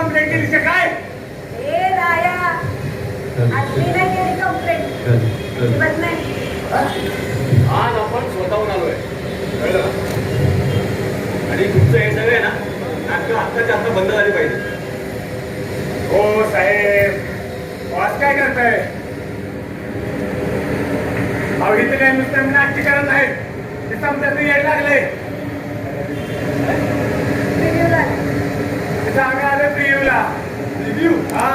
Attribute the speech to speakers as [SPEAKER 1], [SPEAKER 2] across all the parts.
[SPEAKER 1] Complaint केली काय?
[SPEAKER 2] ए राया आजली नाही केली कंप्लेंट अजिबात नाही.
[SPEAKER 3] आज आपण स्वतःहून आलोय. कळलं? आणि तुमचं हे सगळं आहे ना नाटकं आत्ताच्या आत्ता बंद झाली पाहिजे.
[SPEAKER 1] हो साहेब. आज काय करताय? अहो इथे काय नुसतं नाट्य करत आहे? ते समजायचं यायला लागलंय
[SPEAKER 2] रिव्ह्यू झाला
[SPEAKER 1] तिथं आम्ही आलो प्रियूला
[SPEAKER 3] रिव्ह्यू
[SPEAKER 1] हा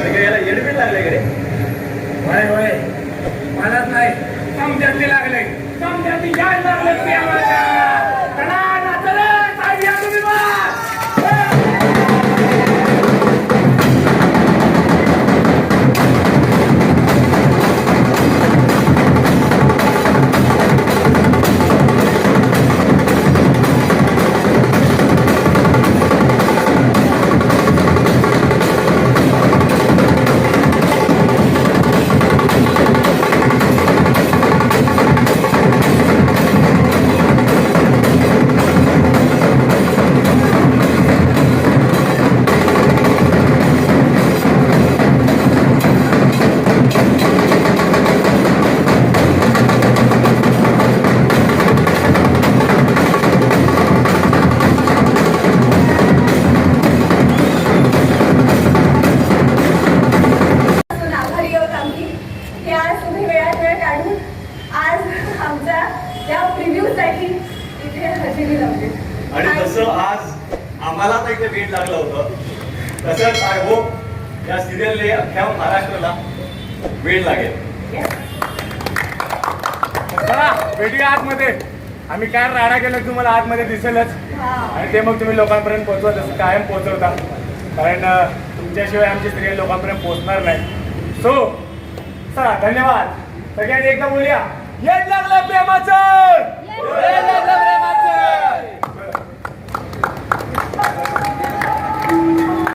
[SPEAKER 3] अरे काय याला येडबीड लागले का रे
[SPEAKER 1] होय मलाच नाही समजायला लागले समजायला यायला लागलं
[SPEAKER 2] प्रिव्ह्यूसाठी इथे हजेरी लावली.
[SPEAKER 3] आणि तसं आज आम्हाला तर इथे वेळ लागलं होतं. तसंच आय होप या सिरियलने अख्ख्या महाराष्ट्राला वेळ लागेल.
[SPEAKER 1] चला भेटूया आतमध्ये. आम्ही काय राडा केलं तुम्हाला आतमध्ये दिसेलच. आणि ते मग तुम्ही लोकांपर्यंत पोहोचवा तसं कायम पोहोचवता. कारण तुमच्याशिवाय आमची स्त्रिया लोकांपर्यंत पोहोचणार नाही. सो चला धन्यवाद. सगळ्यांनी एकदा बोलूया. येत लागलं